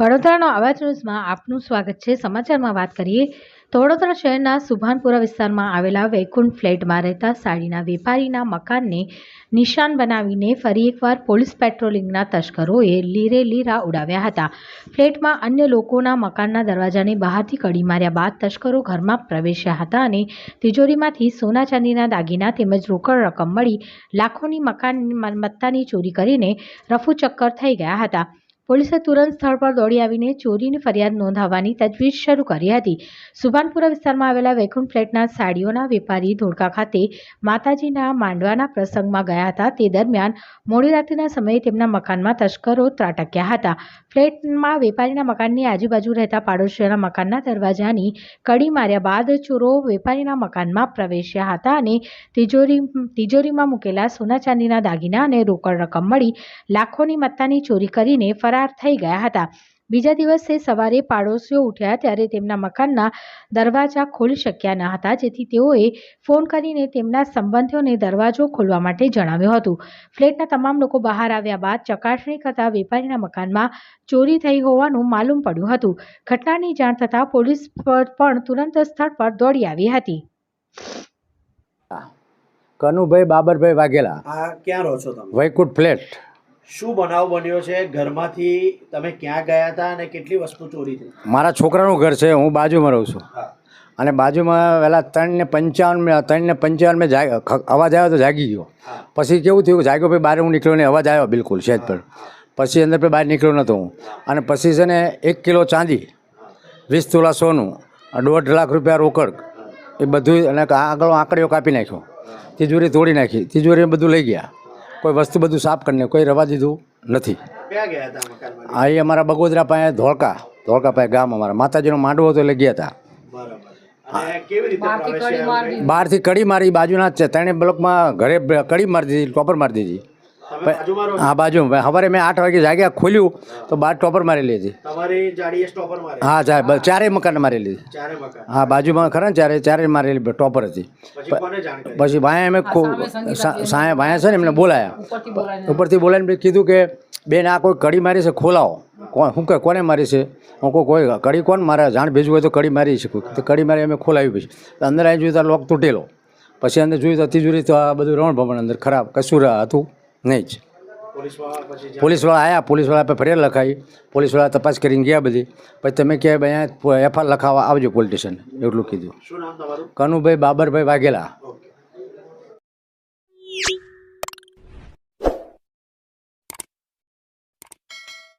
વડોદરાનો અવાજ ન્યૂઝમાં આપનું સ્વાગત છે. સમાચારમાં વાત કરીએ તો વડોદરા શહેરના સુભાનપુરા વિસ્તારમાં આવેલા વૈકુંઠ ફ્લેટમાં રહેતા સાડીના વેપારીના મકાનને નિશાન બનાવીને ફરી એકવાર પોલીસ પેટ્રોલિંગના તસ્કરોએ લીરે લીરા ઉડાવ્યા હતા. ફ્લેટમાં અન્ય લોકોના મકાનના દરવાજાને બહારથી કડી માર્યા બાદ તસ્કરો ઘરમાં પ્રવેશ્યા હતા અને તિજોરીમાંથી સોના ચાંદીના દાગીના તેમજ રોકડ રકમ મળી લાખોની મકાન માલમત્તાની ચોરી કરીને રફુચક્કર થઈ ગયા હતા. પોલીસે તુરંત સ્થળ પર દોડી આવીને ચોરીની ફરિયાદ નોંધાવવાની તજવીજ શરૂ કરી હતી. સુભાનપુરા વિસ્તારમાં આવેલા વૈકુંઠ ફ્લેટના સાડીઓના વેપારી ધોળકા ખાતે માતાજીના માંડવાના પ્રસંગમાં ગયા હતા. તે દરમિયાન મોડી રાત્રિના સમયે તેમના મકાનમાં તસ્કરો ત્રાટક્યા હતા. ફ્લેટમાં વેપારીના મકાનની આજુબાજુ રહેતા પાડોશીઓના મકાનના દરવાજાની કડી માર્યા બાદ ચોરો વેપારીના મકાનમાં પ્રવેશ્યા હતા અને તિજોરી, તિજોરીમાં મૂકેલા સોના ચાંદીના દાગીના અને રોકડ રકમ મળી લાખોની મત્તાની ચોરી કરીને ફરાર થઈ ગયા હતા. બીજા દિવસે સવારે પાડોશીઓ ઉઠ્યા ત્યારે તેમના મકાનના દરવાજા ખોલી શક્યા ન હતા જેથી તેઓએ ફોન કરીને તેમના સંબંધીઓને દરવાજો ખોલવા માટે જણાવ્યું હતું. ફ્લેટના તમામ લોકો બહાર આવ્યા બાદ ચકાસણી કરતા વેપારીના મકાનમાં ચોરી થઈ હોવાનું માલુમ પડ્યું હતું. ઘટનાની જાણ થતાં પોલીસ પર પણ તુરંત સ્થળ પર દોડી આવી હતી. કનુભાઈ બાબરભાઈ વાઘેલા. ક્યાં રહો છો તમે? વૈકુંઠ ફ્લેટ. શું બનાવ બન્યો છે? ઘરમાંથી તમે ક્યાં ગયા હતા અને કેટલી વસ્તુ ચોરી થઈ? મારા છોકરાનું ઘર છે હું બાજુમાં રહું છું. અને બાજુમાં પહેલાં ત્રણ ને પંચાવન ત્રણ ને પંચાવન મેં જાગ અવાજ આવ્યો તો જાગી ગયો. પછી કેવું થયું? જાગ્યો પછી બહાર હું નીકળ્યો ને અવાજ આવ્યો બિલકુલ સહેજ પર. પછી અંદર પર બહાર નીકળ્યો નહોતો હું. અને પછી છે ને એક કિલો ચાંદી વીસ તોલા સોનું દોઢ લાખ રૂપિયા રોકડ એ બધું અને આગળ આંકડીઓ કાપી નાખ્યો. તિજોરી તોડી નાખી. તિજોરી બધું લઈ ગયા. કોઈ વસ્તુ બધું સાફ કરીને કોઈ રવા દીધું નથી. આ એ અમારા બગોદરા પાસે ધોળકા. ધોળકા પાસે ગામ અમારા. માતાજીનો માંડવો હતો એટલે ગયા હતા? બહારથી કડી મારી બાજુના જ છે. ત્રણે બ્લોકમાં ઘરે કડી મારી દીધી ટોપર મારી દીધી? હા બાજુ. સવારે મેં આઠ વાગે જાગ્યા ખોલ્યું તો બાર ટોપર મારી લીધી. તમારી જાડીએ સ્ટોપર મારે. હા સાહેબ ચારેય મકાન મારી લીધી. હા બાજુમાં ખરા ને ચારે ચારે મારેલી ટોપર હતી. પછી કોને જાણ કરી? પછી ભાઈ અમે સાયા ભાયા છે ને એમને બોલાયા. ઉપરથી બોલાવીને. કીધું કે બેન આ કોઈ કડી મારી છે ખોલાવો. કોણ? શું કહે કોને મારી છે? હું કોઈ કોઈ કડી કોણ? મારે જાણ ભેજવું હોય તો કડી મારી શકું તો કડી મારી અમે ખોલાવી પછી. અંદર આવી જોયું તો લોક તૂટેલો. પછી અંદર જોયું તો તિજોરી તો આ બધું રવણ ભમણ અંદર ખરાબ કશું હતું. નહીં જ. પોલીસવાળા આવ્યા પોલીસવાળા પર ફરિયાદ લખાવી પોલીસવાળા તપાસ કરીને ગયા બધી. પછી તમે કહે અહીંયા એફઆર લખાવવા આવજો પોલીસ સ્ટેશન એટલું કીધું. કનુભાઈ બાબરભાઈ વાઘેલા.